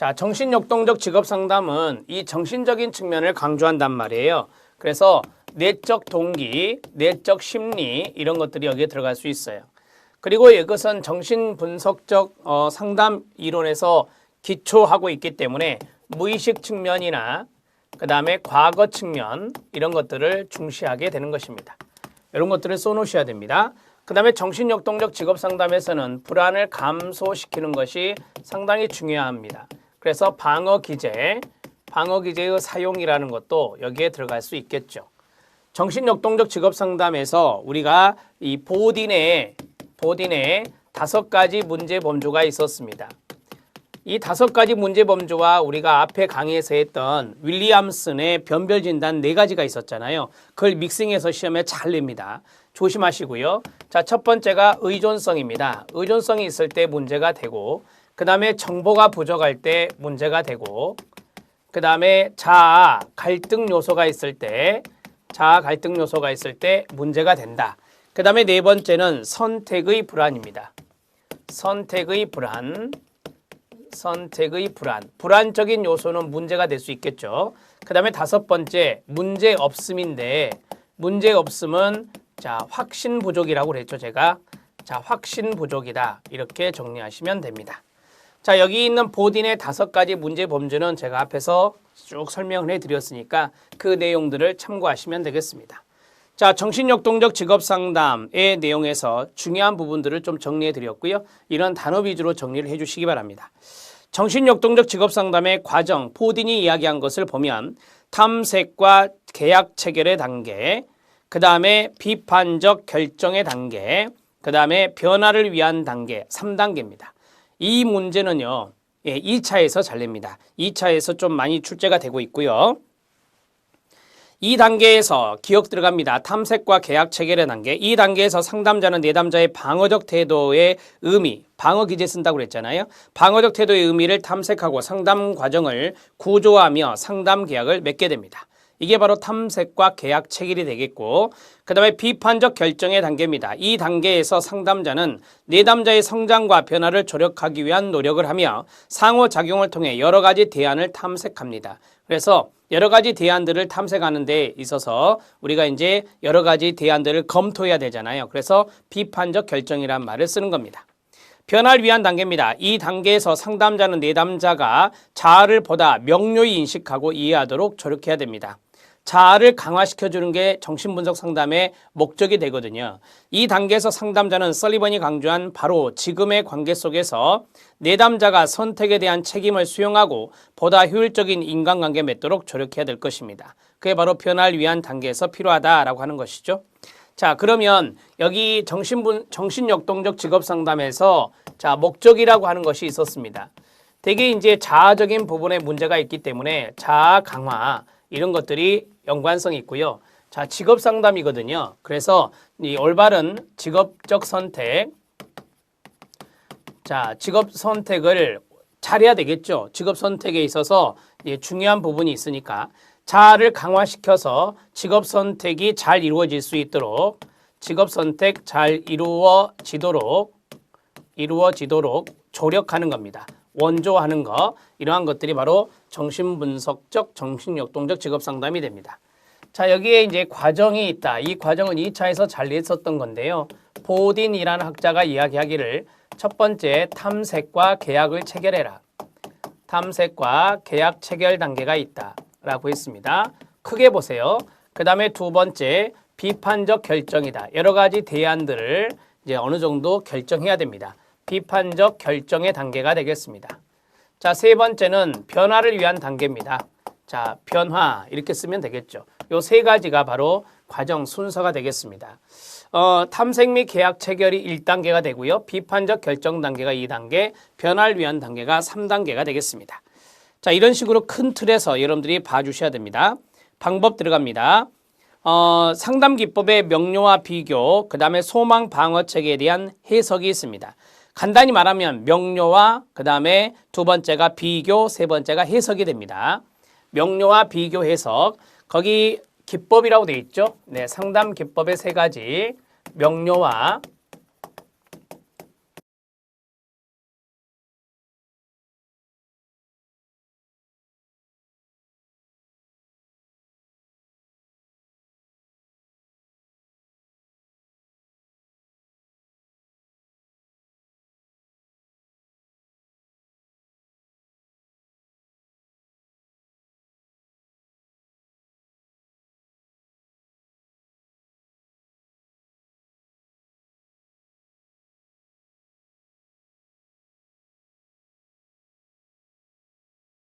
자, 정신역동적 직업 상담은 이 정신적인 측면을 강조한단 말이에요. 그래서 내적 동기, 내적 심리 이런 것들이 여기에 들어갈 수 있어요. 그리고 이것은 정신 분석적 어, 상담 이론에서 기초하고 있기 때문에 무의식 측면이나 그 다음에 과거 측면 이런 것들을 중시하게 되는 것입니다. 이런 것들을 써놓으셔야 됩니다. 그 다음에 정신역동적 직업 상담에서는 불안을 감소시키는 것이 상당히 중요합니다. 그래서 방어 기제, 방어 기제의 사용이라는 것도 여기에 들어갈 수 있겠죠. 정신역동적 직업 상담에서 우리가 이 보딘의 보딘의 다섯 가지 문제 범주가 있었습니다. 이 다섯 가지 문제 범주와 우리가 앞에 강의에서 했던 윌리엄슨의 변별 진단 네 가지가 있었잖아요. 그걸 믹싱해서 시험에 잘 냅니다. 조심하시고요. 자, 첫 번째가 의존성입니다. 의존성이 있을 때 문제가 되고, 그 다음에 정보가 부족할 때 문제가 되고, 그 다음에 자아 갈등 요소가 있을 때, 자아 갈등 요소가 있을 때 문제가 된다. 그 다음에 네 번째는 선택의 불안입니다. 선택의 불안. 선택의 불안. 불안적인 요소는 문제가 될 수 있겠죠. 그 다음에 다섯 번째, 문제 없음인데, 문제 없음은 자, 확신 부족이라고 그랬죠, 제가. 자, 확신 부족이다. 이렇게 정리하시면 됩니다. 자, 여기 있는 보딘의 다섯 가지 문제 범주는 제가 앞에서 쭉 설명을 해 드렸으니까 그 내용들을 참고하시면 되겠습니다. 자, 정신역동적 직업 상담의 내용에서 중요한 부분들을 좀 정리해 드렸고요. 이런 단어 위주로 정리를 해 주시기 바랍니다. 정신역동적 직업 상담의 과정, 포딘이 이야기한 것을 보면 탐색과 계약 체결의 단계, 그 다음에 비판적 결정의 단계, 그 다음에 변화를 위한 단계, 3단계입니다. 이 문제는요, 예, 2차에서 잘 냅니다. 2차에서 좀 많이 출제가 되고 있고요. 이 단계에서 기억 들어갑니다. 탐색과 계약 체결의 단계. 이 단계에서 상담자는 내담자의 방어적 태도의 의미, 방어 기제 쓴다고 그랬잖아요. 방어적 태도의 의미를 탐색하고 상담 과정을 구조하며 상담 계약을 맺게 됩니다. 이게 바로 탐색과 계약 체결이 되겠고 그 다음에 비판적 결정의 단계입니다. 이 단계에서 상담자는 내담자의 성장과 변화를 조력하기 위한 노력을 하며 상호작용을 통해 여러 가지 대안을 탐색합니다. 그래서 여러 가지 대안들을 탐색하는 데 있어서 우리가 이제 여러 가지 대안들을 검토해야 되잖아요. 그래서 비판적 결정이란 말을 쓰는 겁니다. 변화를 위한 단계입니다. 이 단계에서 상담자는 내담자가 자아를 보다 명료히 인식하고 이해하도록 조력해야 됩니다. 자아를 강화시켜주는 게 정신분석 상담의 목적이 되거든요. 이 단계에서 상담자는 설리번이 강조한 바로 지금의 관계 속에서 내담자가 선택에 대한 책임을 수용하고 보다 효율적인 인간관계 맺도록 조력해야 될 것입니다. 그게 바로 변화를 위한 단계에서 필요하다라고 하는 것이죠. 자, 그러면 여기 정신분, 정신역동적 직업 상담에서 자, 목적이라고 하는 것이 있었습니다. 대개 이제 자아적인 부분에 문제가 있기 때문에 자아 강화 이런 것들이 연관성이 있고요. 자, 직업 상담이거든요. 그래서 이 올바른 직업적 선택 자, 직업 선택을 잘해야 되겠죠. 직업 선택에 있어서 예, 중요한 부분이 있으니까 자아를 강화시켜서 직업 선택이 잘 이루어질 수 있도록 직업 선택 잘 이루어지도록 이루어지도록 조력하는 겁니다. 원조하는 거 이러한 것들이 바로 정신분석적 정신역동적 직업 상담이 됩니다. 자 여기에 이제 과정이 있다. 이 과정은 2차에서 잘 냈었던 건데요. 보딘이라는 학자가 이야기하기를 첫 번째 탐색과 계약을 체결해라. 탐색과 계약 체결 단계가 있다. 라고 했습니다. 크게 보세요. 그 다음에 두 번째 비판적 결정이다. 여러 가지 대안들을 이제 어느 정도 결정해야 됩니다. 비판적 결정의 단계가 되겠습니다. 자, 세 번째는 변화를 위한 단계입니다. 자, 변화 이렇게 쓰면 되겠죠. 요 세 가지가 바로 과정 순서가 되겠습니다. 어, 탐색 및 계약 체결이 1단계가 되고요. 비판적 결정 단계가 2단계, 변화를 위한 단계가 3단계가 되겠습니다. 자, 이런 식으로 큰 틀에서 여러분들이 봐주셔야 됩니다. 방법 들어갑니다. 어, 상담 기법의 명료와 비교, 그 다음에 소망 방어책에 대한 해석이 있습니다. 간단히 말하면 명료와 그 다음에 두 번째가 비교, 세 번째가 해석이 됩니다. 명료와 비교 해석. 거기 기법이라고 되어 있죠. 네, 상담 기법의 세 가지. 명료와